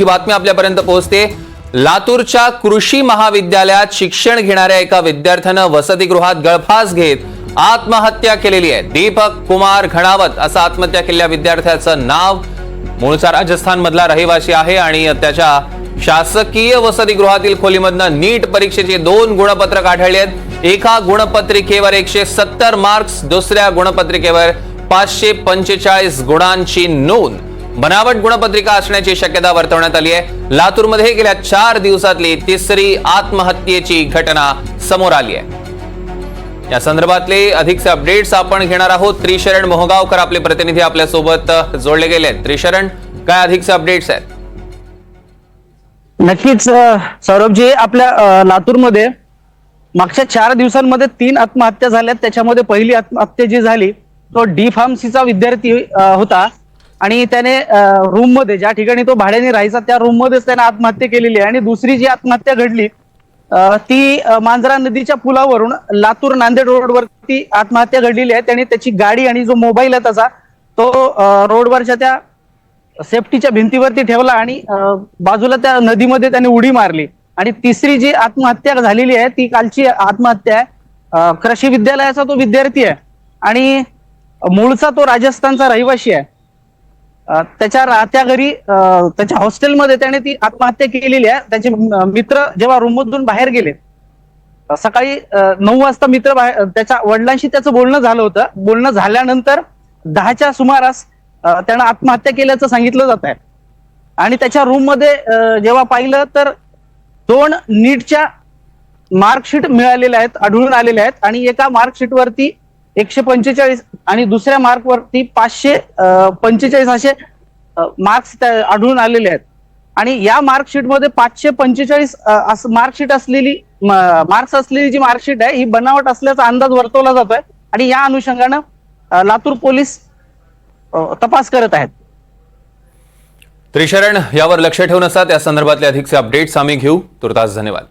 ही बातमी आपल्यापर्यंत पोहोचते. लातूरच्या कृषी महाविद्यालयात शिक्षण घेणाऱ्या एका विद्यार्थ्यानं वसतिगृहात गळफास घेत आत्महत्या केलेली आहे. दीपक कुमार घणावत असं आत्महत्या केलेल्या विद्यार्थ्याचं नाव मूळचा राजस्थान मधला रहिवासी आहे आणि त्याच्या शासकीय वसतिगृहातील खोलीमधनं नीट परीक्षेचे दोन गुणपत्रक आढळले आहेत. एका गुणपत्रिकेवर एकशे सत्तर मार्क्स दुसऱ्या गुणपत्रिकेवर पाचशे पंचेचाळीस गुणांची नोंद. बनावट गुणपत्रिका असण्याची शक्यता वर्तवण्यात आली आहे. लातूरमध्ये गेल्या चार दिवसातली तिसरी आत्महत्येची घटना समोर आली आहे. या संदर्भातले अधिकचे अपडेट्स आपण घेणार आहोत. त्रिशरण मोहगावकर आपले प्रतिनिधी आपल्यासोबत जोडले गेले आहेत त्रिशरण काय अधिकचे अपडेट्स आहेत? नक्कीच सौरभजी आपल्या लातूरमध्ये मागच्या चार दिवसांमध्ये तीन आत्महत्या झाल्यात. त्याच्यामध्ये पहिली आत्महत्या जी झाली तो डी फार्मसीचा विद्यार्थी होता. आणि त्याने रूममध्ये ज्या ठिकाणी तो भाड्याने राहायचा त्या रूम मध्येच त्याने आत्महत्या केलेली आहे. आणि दुसरी जी आत्महत्या घडली ती मांजरा नदीच्या पुलावरून लातूर नांदेड रोडवरती आत्महत्या घडलेली आहे. त्याने त्याची गाडी आणि जो मोबाईल आहे त्याचा तो रोडवरच्या त्या सेफ्टीच्या भिंतीवरती ठेवला आणि बाजूला त्या नदीमध्ये त्याने उडी मारली. आणि तिसरी जी आत्महत्या झालेली आहे ती कालची आत्महत्या आहे. कृषी विद्यालयाचा तो विद्यार्थी आहे. आणि मूळचा तो राजस्थानचा रहिवासी आहे. त्याच्या राहत्या घरी त्याच्या हॉस्टेलमध्ये त्याने ती आत्महत्या केलेली आहे. त्याचे मित्र जेव्हा रूममधून बाहेर गेले सकाळी नऊ वाजता मित्र बाहेर त्याच्या वडिलांशी त्याचं बोलणं झालं होतं. बोलणं झाल्यानंतर दहाच्या सुमारास त्यानं आत्महत्या केल्याचं सांगितलं जात आहे. आणि त्याच्या रूममध्ये जेव्हा पाहिलं तर दोन नीटच्या मार्कशीट मिळालेल्या आहेत आढळून आलेल्या आहेत. आणि एका मार्कशीट वरती एकशे पंचेचाळीस आणि दुसऱ्या मार्कवरती पाचशे पंचेचाळीस असे मार्क्स आढळून आलेले आहेत. आणि या मार्कशीटमध्ये पाचशे पंचेचाळीस मार्कशीट असलेली मार्क्स असलेली जी मार्कशीट आहे ही बनावट असल्याचा अंदाज वर्तवला जातोय. आणि या अनुषंगानं लातूर पोलीस तपास करत आहेत. त्रिशरण यावर लक्ष ठेवून असतात. या संदर्भातले अधिकचे अपडेट्स आम्ही घेऊ. तुर्तास धन्यवाद.